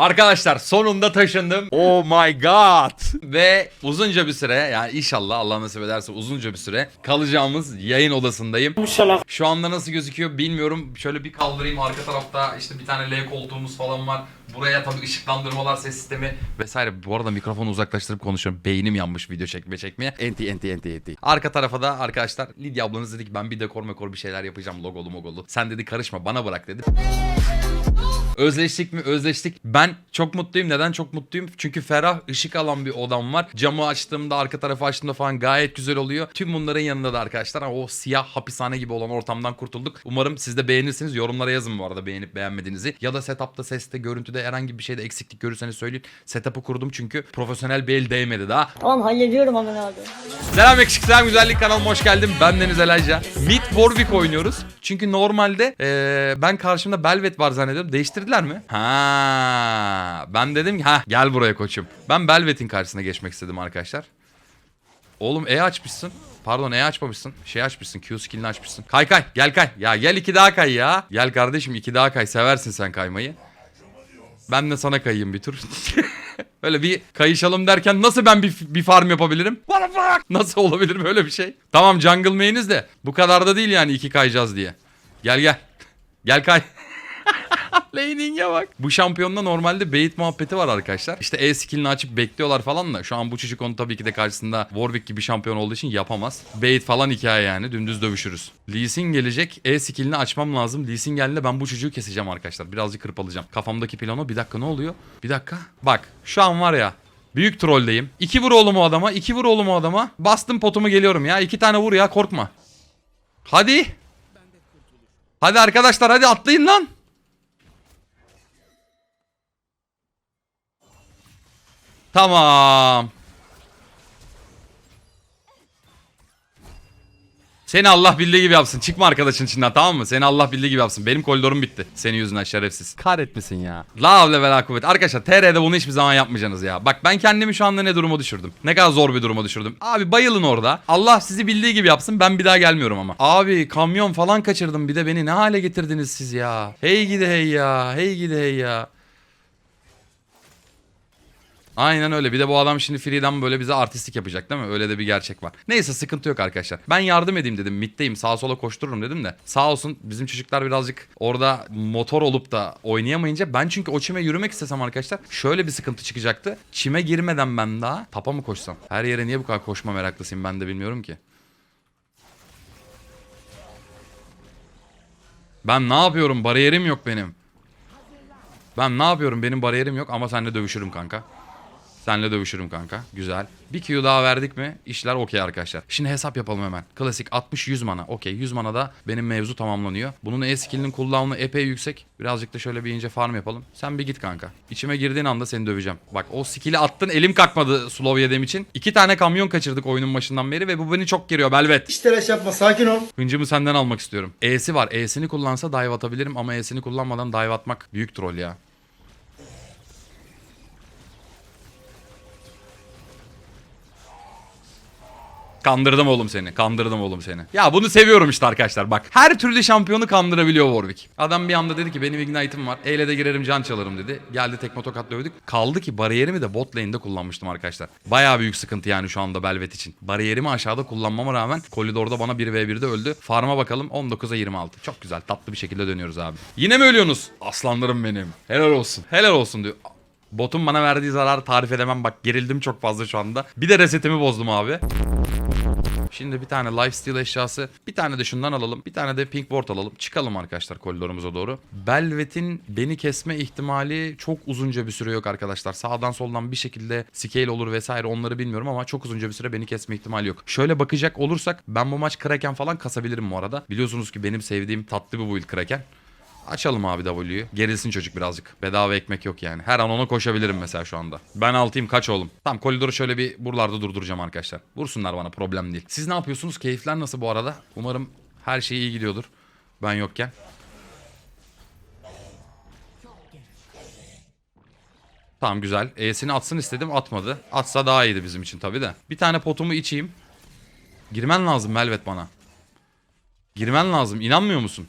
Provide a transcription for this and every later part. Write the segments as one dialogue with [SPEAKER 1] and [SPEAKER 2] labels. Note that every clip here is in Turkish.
[SPEAKER 1] Arkadaşlar sonunda taşındım. Oh my god. Ve uzunca bir süre yani inşallah Allah nasip ederse uzunca bir süre kalacağımız yayın odasındayım. Şu anda nasıl gözüküyor bilmiyorum. Şöyle bir kaldırayım arka tarafta işte bir tane L koltuğumuz falan var. Buraya tabii ışıklandırmalar, ses sistemi vesaire. Bu arada mikrofonu uzaklaştırıp konuşuyorum. Beynim yanmış video çekmeye çekmeye. Enti enti enti enti. Arka tarafa da arkadaşlar Lidya ablanız dedi ki ben bir dekor mekor bir şeyler yapacağım logolu mogolu. Sen dedi karışma bana bırak dedi. Özleştik mi? Özleştik. Ben çok mutluyum. Neden çok mutluyum? Çünkü ferah, ışık alan bir odam var. Camı açtığımda, arka tarafı açtığımda falan gayet güzel oluyor. Tüm bunların yanında da arkadaşlar o siyah hapishane gibi olan ortamdan kurtulduk. Umarım siz de beğenirsiniz. Yorumlara yazın bu arada beğenip beğenmediğinizi. Ya da setupta, seste, görüntüde herhangi bir şeyde eksiklik görürseniz söyleyin. Setup'ı kurdum çünkü profesyonel bir el değmedi daha.
[SPEAKER 2] Tamam hallediyorum hemen abi.
[SPEAKER 1] Selam yakışıklı selam güzellik kanalıma hoş geldin. Ben Deniz Elayca. Mid Warwick oynuyoruz. Çünkü normalde eee, ben karşımda Belvet var zannediyorum. Değiştirdiler mi? Ha, ben dedim ki ha gel buraya koçum. Ben Belvet'in karşısına geçmek istedim arkadaşlar. Oğlum E açmışsın. Pardon E açmamışsın. Şey açmışsın. Q skillini açmışsın. Kay kay. Gel kay. Ya gel iki daha kay ya. Gel kardeşim iki daha kay. Seversin sen kaymayı. Ben de sana kayayım bir tur. Öyle bir kayışalım derken nasıl ben bir, bir farm yapabilirim? What the fuck? Nasıl olabilir böyle bir şey? Tamam jungle main'iz de bu kadar da değil yani iki kayacağız diye. Gel gel. Gel kay. Laning'e bak. Bu şampiyonda normalde bait muhabbeti var arkadaşlar. İşte E skillini açıp bekliyorlar falan da şu an bu çocuk onu tabii ki de karşısında Warwick gibi şampiyon olduğu için yapamaz. Bait falan hikaye yani dümdüz dövüşürüz. Lee Sin gelecek. E skillini açmam lazım. Lee Sin geldiğinde ben bu çocuğu keseceğim arkadaşlar. Birazcık kırpalayacağım. Kafamdaki plano bir dakika ne oluyor? Bir dakika. Bak şu an var ya Büyük trolldeyim. İki vur oğlum o adama. iki vur oğlum o adama. Bastım potumu geliyorum ya. İki tane vur ya korkma. Hadi. Hadi arkadaşlar hadi atlayın lan. Tamam. Seni Allah bildiği gibi yapsın. Çıkma arkadaşın içinden tamam mı? Seni Allah bildiği gibi yapsın. Benim koridorum bitti. Senin yüzünden şerefsiz. Kahretmesin ya. La havle ve la kuvvet. Arkadaşlar TR'de bunu hiçbir zaman yapmayacaksınız ya. Bak ben kendimi şu anda ne duruma düşürdüm. Ne kadar zor bir duruma düşürdüm. Abi bayılın orada. Allah sizi bildiği gibi yapsın. Ben bir daha gelmiyorum ama. Abi kamyon falan kaçırdım. Bir de beni ne hale getirdiniz siz ya. Hey gidi hey ya. Hey gidi hey ya. Aynen öyle. Bir de bu adam şimdi free'den böyle bize artistik yapacak değil mi? Öyle de bir gerçek var. Neyse sıkıntı yok arkadaşlar. Ben yardım edeyim dedim. Mid'deyim. Sağa sola koştururum dedim de. Sağ olsun bizim çocuklar birazcık orada motor olup da oynayamayınca ben çünkü o çime yürümek istesem arkadaşlar şöyle bir sıkıntı çıkacaktı. Çime girmeden ben daha tapa mı koşsam? Her yere niye bu kadar koşma meraklısıyım ben de bilmiyorum ki. Ben ne yapıyorum? Bariyerim yok benim. Ben ne yapıyorum? Benim bariyerim yok ama seninle dövüşürüm kanka. Senle dövüşürüm kanka. Güzel. Bir Q daha verdik mi işler okey arkadaşlar. Şimdi hesap yapalım hemen. Klasik 60-100 mana. Okey 100 mana da benim mevzu tamamlanıyor. Bunun E skillinin cooldown'u epey yüksek. Birazcık da şöyle bir ince farm yapalım. Sen bir git kanka. İçime girdiğin anda seni döveceğim. Bak o skill'i attın elim kalkmadı slow yediğim için. İki tane kamyon kaçırdık oyunun başından beri ve bu beni çok geriyor Belvet.
[SPEAKER 3] Hiç telaş yapma sakin ol.
[SPEAKER 1] Hıncımı senden almak istiyorum. E'si var. E'sini kullansa dive atabilirim ama E'sini kullanmadan dive atmak büyük troll ya. Kandırdım oğlum seni. Kandırdım oğlum seni. Ya bunu seviyorum işte arkadaşlar bak. Her türlü şampiyonu kandırabiliyor Warwick. Adam bir anda dedi ki benim ignite'im var. Eyle de girerim can çalarım dedi. Geldi tekme tokat dövdük. Kaldı ki bariyerimi de bot lane'de kullanmıştım arkadaşlar. Bayağı büyük sıkıntı yani şu anda Belvet için. Bariyerimi aşağıda kullanmama rağmen koridorda bana 1v1'de öldü. Farm'a bakalım 19'a 26. Çok güzel tatlı bir şekilde dönüyoruz abi. Yine mi ölüyorsunuz? Aslanlarım benim. Helal olsun. Helal olsun diyor. Botun bana verdiği zararı tarif edemem. Bak gerildim çok fazla şu anda. Bir de resetimi bozdum abi. Şimdi bir tane lifesteal eşyası, bir tane de şundan alalım, bir tane de pink ward alalım. Çıkalım arkadaşlar koridorumuza doğru. Belvet'in beni kesme ihtimali çok uzunca bir süre yok arkadaşlar. Sağdan soldan bir şekilde scale olur vesaire onları bilmiyorum ama çok uzunca bir süre beni kesme ihtimali yok. Şöyle bakacak olursak ben bu maç Kraken falan kasabilirim bu arada. Biliyorsunuz ki benim sevdiğim tatlı bir build Kraken. Açalım abi W'yu. Gerilsin çocuk birazcık. Bedava ekmek yok yani. Her an ona koşabilirim mesela şu anda. Ben altıyım kaç oğlum. Tamam koridoru şöyle bir buralarda durduracağım arkadaşlar. Vursunlar bana problem değil. Siz ne yapıyorsunuz? Keyifler nasıl bu arada? Umarım her şey iyi gidiyordur. Ben yokken. Tamam güzel. E'sini atsın istedim atmadı. Atsa daha iyiydi bizim için tabii de. Bir tane potumu içeyim. Girmen lazım Melvet bana. Girmen lazım. İnanmıyor musun?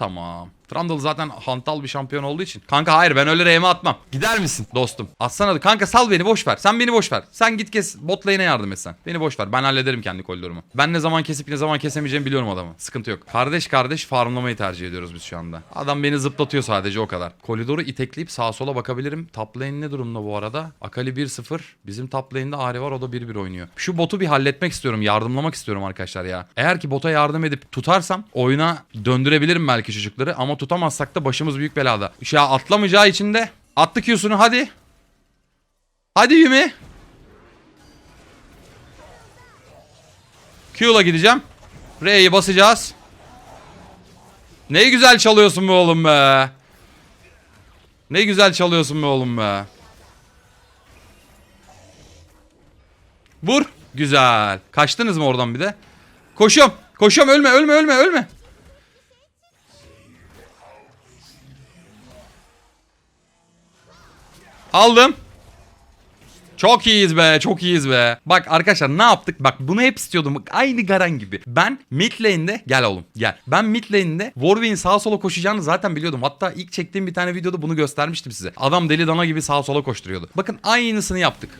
[SPEAKER 1] Tamam. Trundle zaten hantal bir şampiyon olduğu için. Kanka hayır ben öyle reyme atmam. Gider misin dostum? Atsana kanka sal beni boş ver. Sen beni boş ver. Sen git kes bot lane'e yardım et sen. Beni boş ver. Ben hallederim kendi koridorumu. Ben ne zaman kesip ne zaman kesemeyeceğimi biliyorum adamı. Sıkıntı yok. Kardeş kardeş farmlamayı tercih ediyoruz biz şu anda. Adam beni zıplatıyor sadece o kadar. Koridoru itekleyip sağa sola bakabilirim. Top lane ne durumda bu arada? Akali 1-0. Bizim top lane'de Ahri var o da 1-1 oynuyor. Şu botu bir halletmek istiyorum. Yardımlamak istiyorum arkadaşlar ya. Eğer ki bota yardım edip tutarsam oyuna döndürebilirim belki çocukları. Ama tutamazsak da başımız büyük belada. Ya atlamayacağı için de attı Q'sunu hadi. Hadi Yumi. Q'la gideceğim. R'yi basacağız. Ne güzel çalıyorsun be oğlum be. Ne güzel çalıyorsun be oğlum be. Vur. Güzel. Kaçtınız mı oradan bir de? Koşuyorum. Koşuyorum ölme ölme ölme ölme. Aldım. Çok iyiyiz be çok iyiyiz be. Bak arkadaşlar ne yaptık? Bak bunu hep istiyordum. Aynı Garen gibi. Ben mid lane'de gel oğlum gel. Ben mid lane'de Warwick'in sağa sola koşacağını zaten biliyordum. Hatta ilk çektiğim bir tane videoda bunu göstermiştim size. Adam deli dana gibi sağa sola koşturuyordu. Bakın aynısını yaptık.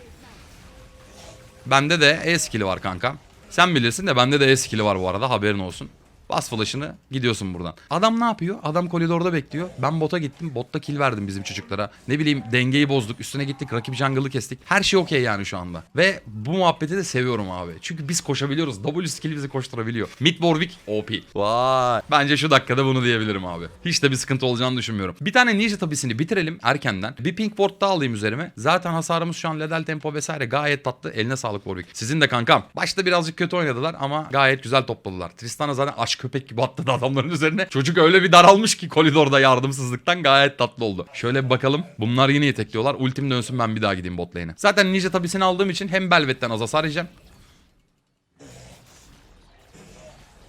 [SPEAKER 1] Bende de E skill'i var kanka. Sen bilirsin de bende de E skill'i var bu arada haberin olsun. Bas flash'ını gidiyorsun buradan. Adam ne yapıyor? Adam koridorda bekliyor. Ben bota gittim. Botta kill verdim bizim çocuklara. Ne bileyim dengeyi bozduk. Üstüne gittik. Rakip jungle'ı kestik. Her şey okey yani şu anda. Ve bu muhabbeti de seviyorum abi. Çünkü biz koşabiliyoruz. W skill bizi koşturabiliyor. Mid Warwick OP. Vay. Bence şu dakikada bunu diyebilirim abi. Hiç de bir sıkıntı olacağını düşünmüyorum. Bir tane ninja tabisini bitirelim erkenden. Bir pink ward daha alayım üzerime. Zaten hasarımız şu an ledel tempo vesaire gayet tatlı. Eline sağlık Warwick. Sizin de kankam. Başta birazcık kötü oynadılar ama gayet güzel topladılar. Tristana zaten aç köpek gibi atladı adamların üzerine. Çocuk öyle bir daralmış ki koridorda yardımsızlıktan gayet tatlı oldu. Şöyle bir bakalım. Bunlar yine yetekliyorlar. Ultim dönsün ben bir daha gideyim bot lane'e. Zaten ninja tabisini aldığım için hem Belvet'ten az hasar yiyeceğim.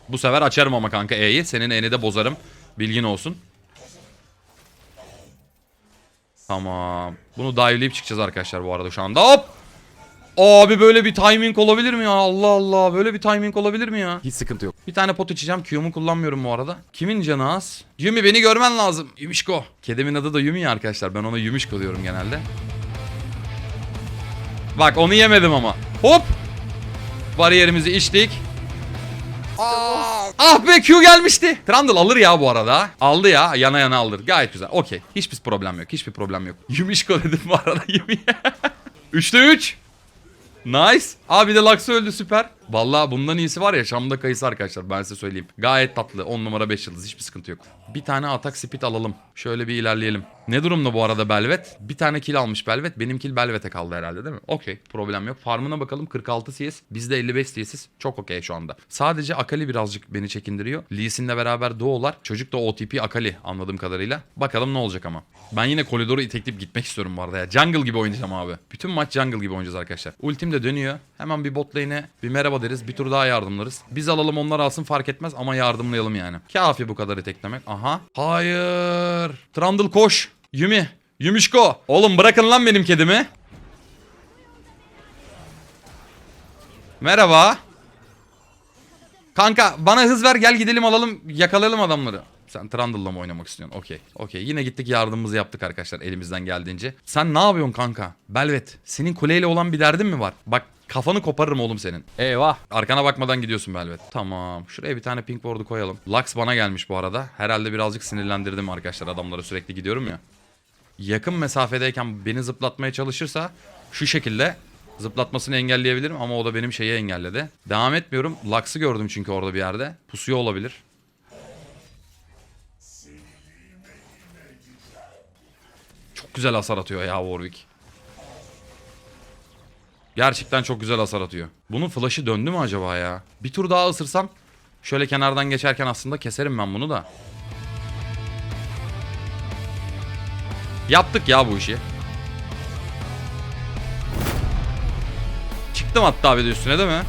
[SPEAKER 1] Bu sefer açarım ama kanka E'yi. Senin E'ni de bozarım. Bilgin olsun. Tamam. Bunu dive'leyip çıkacağız arkadaşlar bu arada şu anda. Hop! Abi böyle bir timing olabilir mi ya? Allah Allah. Böyle bir timing olabilir mi ya? Hiç sıkıntı yok. Bir tane pot içeceğim. Q'mu kullanmıyorum bu arada. Kimin canı az? Yumi beni görmen lazım. Yumişko. Kedimin adı da Yumi ya arkadaşlar. Ben ona Yumişko diyorum genelde. Bak onu yemedim ama. Hop! Bariyerimizi içtik. Ah be Q gelmişti. Trundle alır ya bu arada. Aldı ya. Yana yana alır. Gayet güzel. Okey. Hiçbir problem yok. Hiçbir problem yok. Yumişko dedim bu arada Yumi'ye. 3'te 3. Nice. Abi de Lux'ı öldü süper. Vallahi bundan iyisi var ya Şam'da kayısı arkadaşlar ben size söyleyeyim. Gayet tatlı 10 numara 5 yıldız hiçbir sıkıntı yok. Bir tane atak speed alalım. Şöyle bir ilerleyelim. Ne durumda bu arada Belvet? Bir tane kill almış Belvet. Benim kill Belvet'e kaldı herhalde değil mi? Okey problem yok. Farmına bakalım 46 CS. Bizde 55 CS. Çok okey şu anda. Sadece Akali birazcık beni çekindiriyor. Lee Sin'le beraber doğular. Çocuk da OTP Akali anladığım kadarıyla. Bakalım ne olacak ama. Ben yine koridoru itekleyip gitmek istiyorum bu arada ya. Jungle gibi oynayacağım abi. Bütün maç jungle gibi oynayacağız arkadaşlar. Ultim de dönüyor. Hemen bir bot lane'e bir merhaba deriz. Bir tur daha yardımlarız. Biz alalım onlar alsın fark etmez ama yardımlayalım yani. Kafi bu kadar iteklemek. Aha. Hayır. Trundle koş. Yumi. Yumişko. Oğlum bırakın lan benim kedimi. Merhaba. Kanka bana hız ver gel gidelim alalım yakalayalım adamları. Sen Trundle'la mı oynamak istiyorsun? Okey. Okey. Yine gittik yardımımızı yaptık arkadaşlar elimizden geldiğince. Sen ne yapıyorsun kanka? Belvet. Senin kuleyle olan bir derdin mi var? Bak kafanı koparırım oğlum senin. Eyvah. Arkana bakmadan gidiyorsun Belvet. Tamam. Şuraya bir tane pink ward'u koyalım. Lux bana gelmiş bu arada. Herhalde birazcık sinirlendirdim arkadaşlar adamlara sürekli gidiyorum ya. Yakın mesafedeyken beni zıplatmaya çalışırsa şu şekilde zıplatmasını engelleyebilirim ama o da benim şeyi engelledi. Devam etmiyorum. Lux'ı gördüm çünkü orada bir yerde. Pusuyor olabilir. Çok güzel hasar atıyor ya Warwick. Gerçekten çok güzel hasar atıyor. Bunun flash'ı döndü mü acaba ya? Bir tur daha ısırsam şöyle kenardan geçerken aslında keserim ben bunu da. Yaptık ya bu işi. Çıktım hatta bir de üstüne değil mi?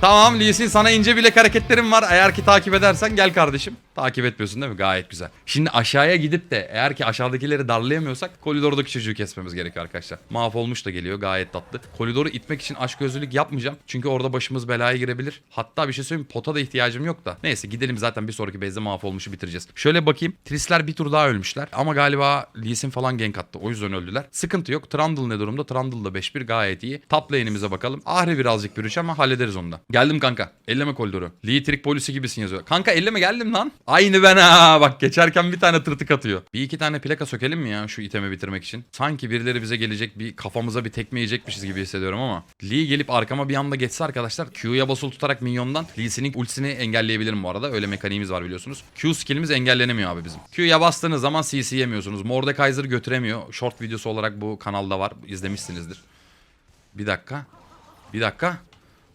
[SPEAKER 1] Tamam Lee Sin sana ince bilek hareketlerim var. Eğer ki takip edersen gel kardeşim. Takip etmiyorsun değil mi? Gayet güzel. Şimdi aşağıya gidip de eğer ki aşağıdakileri darlayamıyorsak koridordaki çocuğu kesmemiz gerekiyor arkadaşlar. Mahvolmuş da geliyor gayet tatlı. Koridoru itmek için aşk gözlülük yapmayacağım. Çünkü orada başımız belaya girebilir. Hatta bir şey söyleyeyim pota da ihtiyacım yok da. Neyse gidelim zaten bir sonraki bezde mahvolmuşu bitireceğiz. Şöyle bakayım. Trisler bir tur daha ölmüşler. Ama galiba Lee falan gank attı. O yüzden öldüler. Sıkıntı yok. Trundle ne durumda? Trundle da 5-1 gayet iyi. Top lane'imize bakalım. Ahri birazcık bir üç ama hallederiz onu da. Geldim kanka. Elleme koridoru. Lee Trick polisi gibisin yazıyor. Kanka elleme geldim lan. Aynı ben ha. Bak geçerken bir tane tırtık atıyor. Bir iki tane plaka sökelim mi ya şu itemi bitirmek için? Sanki birileri bize gelecek bir kafamıza bir tekme yiyecekmişiz gibi hissediyorum ama. Lee gelip arkama bir anda geçse arkadaşlar Q'ya basılı tutarak minyondan Lee Sin'in ultisini engelleyebilirim bu arada. Öyle mekaniğimiz var biliyorsunuz. Q skillimiz engellenemiyor abi bizim. Q'ya bastığınız zaman CC yemiyorsunuz. Mordekaiser götüremiyor. Short videosu olarak bu kanalda var. İzlemişsinizdir. Bir dakika. Bir dakika.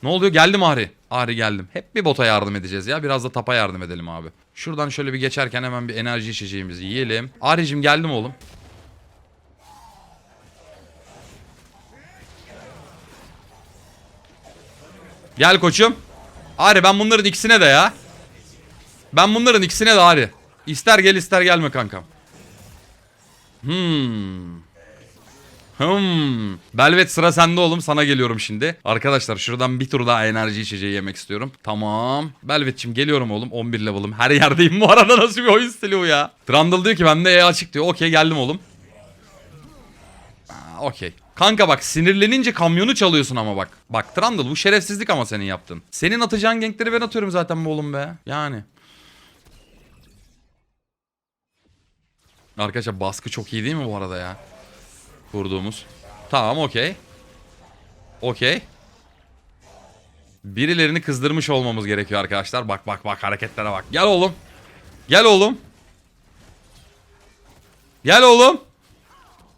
[SPEAKER 1] Ne oluyor? Geldim Ahri. Ahri geldim. Hep bir bota yardım edeceğiz ya. Biraz da tapa yardım edelim abi. Şuradan şöyle bir geçerken hemen bir enerji içeceğimizi yiyelim. Ahri'cim geldim oğlum. Gel koçum. Ahri ben bunların ikisine de ya. Ben bunların ikisine de Ahri. İster gel ister gelme kankam. Hmm. Hmm. Belvet sıra sende oğlum. Sana geliyorum şimdi. Arkadaşlar şuradan bir tur daha enerji içeceği yemek istiyorum. Tamam. Belvet'cim geliyorum oğlum. 11 level'ım. Her yerdeyim bu arada. Nasıl bir oyun stili bu ya? Trundle diyor ki bende E açık diyor. Okey geldim oğlum. Okey. Kanka bak sinirlenince kamyonu çalıyorsun ama bak. Bak Trundle bu şerefsizlik ama senin yaptın. Senin atacağın gankleri ben atıyorum zaten bu oğlum be. Yani. Arkadaşlar baskı çok iyi değil mi bu arada ya? Kurduğumuz. Tamam okey. Okey. Birilerini kızdırmış olmamız gerekiyor arkadaşlar. Bak bak bak hareketlere bak. Gel oğlum. Gel oğlum. Gel oğlum.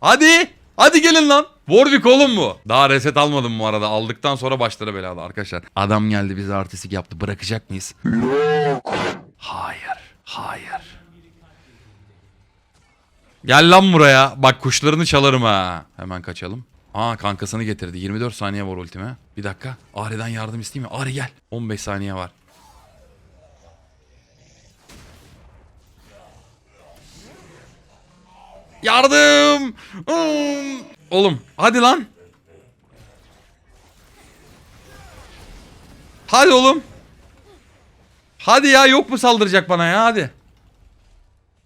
[SPEAKER 1] Hadi. Hadi gelin lan. Warwick oğlum bu. Daha reset almadım bu arada. Aldıktan sonra başları belada arkadaşlar. Adam geldi bize artistik yaptı. Bırakacak mıyız? Yok. Hayır. Hayır. Gel lan buraya. Bak kuşlarını çalarım ha. Hemen kaçalım. Aa kankasını getirdi. 24 saniye var ultime. Bir dakika. Ahri'den yardım isteyeyim mi? Ahri gel. 15 saniye var. Yardım! Hmm. Oğlum hadi lan. Hadi oğlum. Hadi ya yok mu saldıracak bana ya hadi.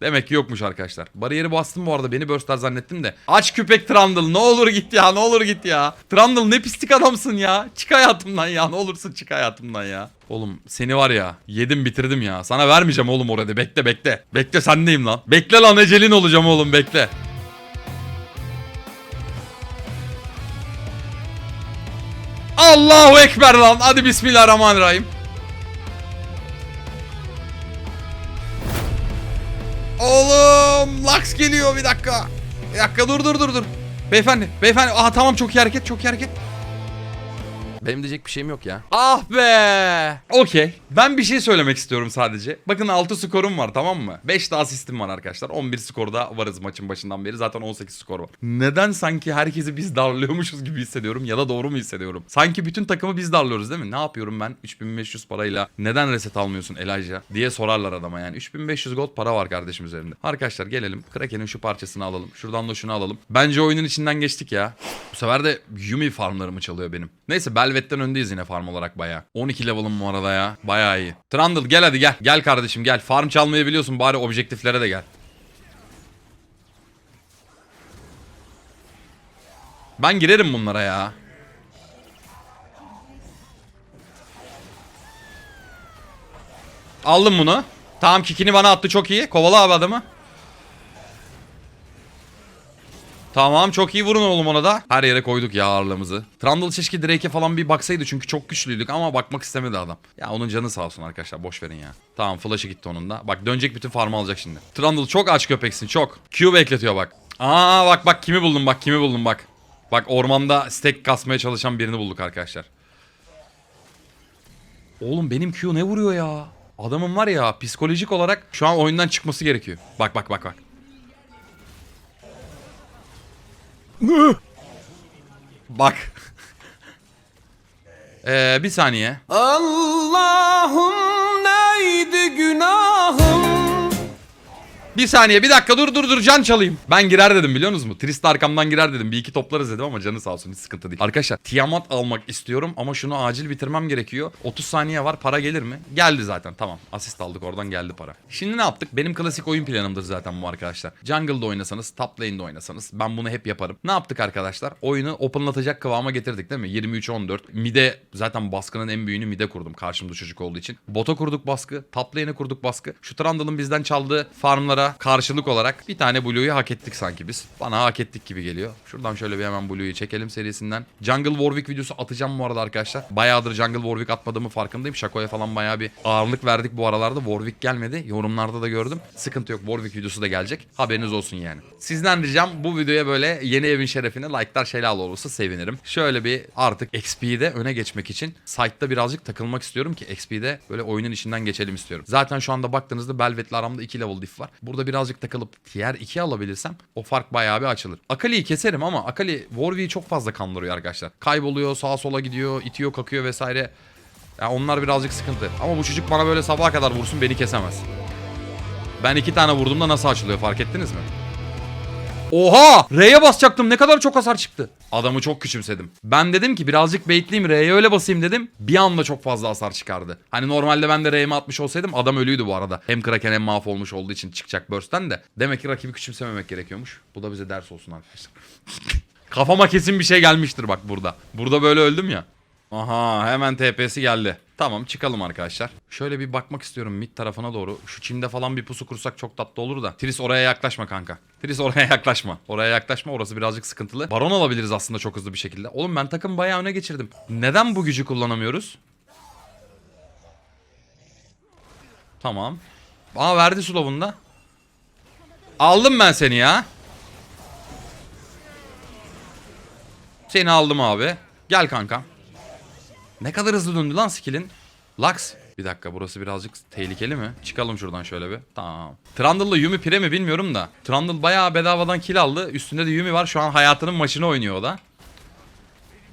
[SPEAKER 1] Demek ki yokmuş arkadaşlar. Bariyeri bastım bu arada beni burstlar zannettim de. Aç küpek Trundle ne olur git ya ne olur git ya. Trundle ne pislik adamsın ya. Çık hayatımdan ya ne olursun çık hayatımdan ya. Oğlum seni var ya yedim bitirdim ya. Sana vermeyeceğim oğlum orada bekle bekle. Bekle sendeyim lan. Bekle lan ecelin olacağım oğlum bekle. Allahu Ekber lan. Hadi Bismillahirrahmanirrahim. Oğlum Lux geliyor bir dakika. Bir dakika dur dur dur dur. Beyefendi beyefendi. Aha tamam çok iyi hareket çok iyi hareket. Benim diyecek bir şeyim yok ya. Ah be. Okey. Ben bir şey söylemek istiyorum sadece. Bakın 6 skorum var tamam mı? 5 de asistim var arkadaşlar. 11 skorda varız maçın başından beri. Zaten 18 skor var. Neden sanki herkesi biz darlıyormuşuz gibi hissediyorum ya da doğru mu hissediyorum? Sanki bütün takımı biz darlıyoruz değil mi? Ne yapıyorum ben 3500 parayla? Neden reset almıyorsun Elijah? diye sorarlar adama yani. 3500 gold para var kardeşim üzerinde. Arkadaşlar gelelim. Kraken'in şu parçasını alalım. Şuradan da şunu alalım. Bence oyunun içinden geçtik ya. Bu sefer de Yumi farmlarımı çalıyor benim. Neyse Belvet'ten öndeyiz yine farm olarak baya. 12 level'ım bu arada ya. Baya iyi. Trundle gel hadi gel. Gel kardeşim gel. Farm çalmayı biliyorsun bari objektiflere de gel. Ben girerim bunlara ya. Aldım bunu. Tamam kikini bana attı çok iyi. Kovala abi adamı. Tamam çok iyi vurun oğlum ona da. Her yere koyduk ya ağırlığımızı. Trundle keşke Drake'e falan bir baksaydı çünkü çok güçlüydük ama bakmak istemedi adam. Ya onun canı sağ olsun arkadaşlar boş verin ya. Tamam flash'ı gitti onun da. Bak dönecek bütün farmı alacak şimdi. Trundle çok aç köpeksin çok. Q bekletiyor bak. Aa bak bak kimi buldum bak kimi buldum bak. Bak ormanda stack kasmaya çalışan birini bulduk arkadaşlar. Oğlum benim Q ne vuruyor ya? Adamın var ya psikolojik olarak şu an oyundan çıkması gerekiyor. Bak bak bak bak. Bak. Ee, bir saniye.
[SPEAKER 2] Allah'ım neydi gün günahım
[SPEAKER 1] Bir saniye bir dakika dur dur dur can çalayım. Ben girer dedim biliyor musunuz? Trist arkamdan girer dedim. Bir iki toplarız dedim ama canı sağ olsun hiç sıkıntı değil. Arkadaşlar Tiamat almak istiyorum ama şunu acil bitirmem gerekiyor. 30 saniye var para gelir mi? Geldi zaten tamam. Asist aldık oradan geldi para. Şimdi ne yaptık? Benim klasik oyun planımdır zaten bu arkadaşlar. Jungle'da oynasanız, top lane'de oynasanız ben bunu hep yaparım. Ne yaptık arkadaşlar? Oyunu openlatacak kıvama getirdik değil mi? 23-14. Mide zaten baskının en büyüğünü mide kurdum karşımda çocuk olduğu için. Bota kurduk baskı, top lane'e kurduk baskı. Şu Trundle'ın bizden çaldığı farmlara karşılık olarak bir tane Blue'yu hak ettik sanki biz. Bana hak ettik gibi geliyor. Şuradan şöyle bir hemen Blue'yu çekelim serisinden. Jungle Warwick videosu atacağım bu arada arkadaşlar. Bayağıdır Jungle Warwick atmadığımı farkındayım. Şakoya falan bayağı bir ağırlık verdik bu aralarda. Warwick gelmedi. Yorumlarda da gördüm. Sıkıntı yok. Warwick videosu da gelecek. Haberiniz olsun yani. Sizden ricam bu videoya böyle yeni evin şerefine like'lar şelal olursa sevinirim. Şöyle bir artık XP'de öne geçmek için site'da birazcık takılmak istiyorum ki XP'de böyle oyunun içinden geçelim istiyorum. Zaten şu anda baktığınızda Belvet'le aramda 2 level diff var. Burada birazcık takılıp tier 2 alabilirsem o fark bayağı bir açılır. Akali'yi keserim ama Akali Warwick'i çok fazla kandırıyor arkadaşlar. Kayboluyor, sağa sola gidiyor, itiyor, kakıyor vesaire. Ya onlar birazcık sıkıntı. Ama bu çocuk bana böyle sabaha kadar vursun beni kesemez. Ben iki tane vurduğumda nasıl açılıyor fark ettiniz mi? Oha! R'ye basacaktım. Ne kadar çok hasar çıktı. Adamı çok küçümsedim. Ben dedim ki birazcık baitleyeyim R'ye öyle basayım dedim. Bir anda çok fazla hasar çıkardı. Hani normalde ben de R'ye atmış olsaydım adam ölüydü bu arada. Hem Kraken hem mahvolmuş olduğu için çıkacak burst'ten de. Demek ki rakibi küçümsememek gerekiyormuş. Bu da bize ders olsun arkadaşlar. Kafama kesin bir şey gelmiştir bak burada. Burada böyle öldüm ya. Aha hemen TP'si geldi. Tamam çıkalım arkadaşlar. Şöyle bir bakmak istiyorum mid tarafına doğru. Şu çimde falan bir pusu kursak çok tatlı olur da. Tris oraya yaklaşma kanka. Tris oraya yaklaşma. Oraya yaklaşma orası birazcık sıkıntılı. Baron alabiliriz aslında çok hızlı bir şekilde. Oğlum ben takım bayağı öne geçirdim. Neden bu gücü kullanamıyoruz? Tamam. Aa verdi slow'unu da. Aldım ben seni ya. Seni aldım abi. Gel kanka. Ne kadar hızlı döndü lan skill'in. Lux. Bir dakika burası birazcık tehlikeli mi? Çıkalım şuradan şöyle bir. Tamam. Trundle'la Yumi pire mi bilmiyorum da. Trundle bayağı bedavadan kill aldı. Üstünde de Yumi var. Şu an hayatının maçını oynuyor o da.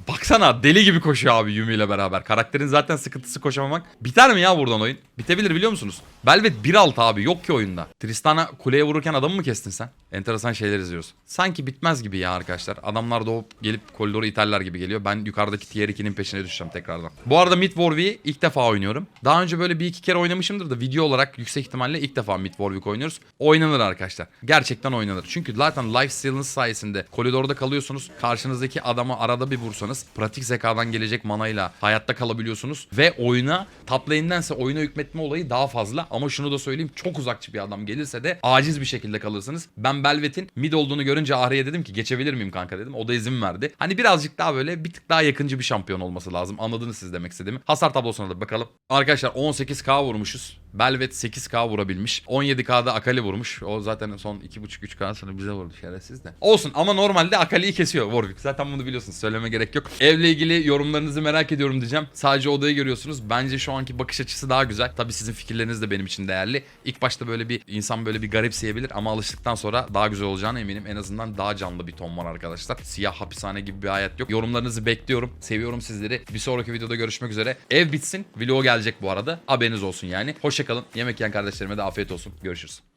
[SPEAKER 1] Baksana deli gibi koşuyor abi Yumi ile beraber. Karakterin zaten sıkıntısı koşamamak. Biter mi ya buradan oyun? Bitebilir biliyor musunuz? Belvet 1.6 abi yok ki oyunda. Tristan'a kuleye vururken adamı mı kestin sen? Enteresan şeyler izliyoruz. Sanki bitmez gibi ya arkadaşlar. Adamlar doğup gelip koridoru iterler gibi geliyor. Ben yukarıdaki tier 2'nin peşine düşeceğim tekrardan. Bu arada Mid Warwick'i ilk defa oynuyorum. Daha önce böyle bir iki kere oynamışımdır da video olarak yüksek ihtimalle ilk defa Mid Warwick oynuyoruz. Oynanır arkadaşlar. Gerçekten oynanır. Çünkü zaten life steal'ınız sayesinde koridorda kalıyorsunuz. Karşınızdaki adamı arada bir vursanız pratik zekadan gelecek manayla hayatta kalabiliyorsunuz. Ve oyuna top lane'dense oyuna hükmetme olayı daha fazla. Ama şunu da söyleyeyim çok uzakçı bir adam gelirse de aciz bir şekilde kalırsınız. Ben Belvet'in mid olduğunu görünce Ahri'ye dedim ki geçebilir miyim kanka dedim. O da izin verdi. Hani birazcık daha böyle bir tık daha yakıncı bir şampiyon olması lazım. Anladınız siz demek istediğimi. Hasar tablosuna da bakalım. Arkadaşlar 18k vurmuşuz. Belvet 8k vurabilmiş. 17k'da Akali vurmuş. O zaten son 2.5-3k sonra bize vurdu şerefsiz de. Olsun ama normalde Akali'yi kesiyor Warwick. Zaten bunu biliyorsunuz. Söyleme gerek yok. Evle ilgili yorumlarınızı merak ediyorum diyeceğim. Sadece odayı görüyorsunuz. Bence şu anki bakış açısı daha güzel. Tabii sizin fikirleriniz de benim için değerli. İlk başta böyle bir insan böyle bir garipseyebilir ama alıştıktan sonra daha güzel olacağına eminim. En azından daha canlı bir ton var arkadaşlar. Siyah hapishane gibi bir hayat yok. Yorumlarınızı bekliyorum. Seviyorum sizleri. Bir sonraki videoda görüşmek üzere. Ev bitsin. Vlog gelecek bu arada. Haberiniz olsun yani. Hoşçakalın. Yemek yiyen kardeşlerime de afiyet olsun. Görüşürüz.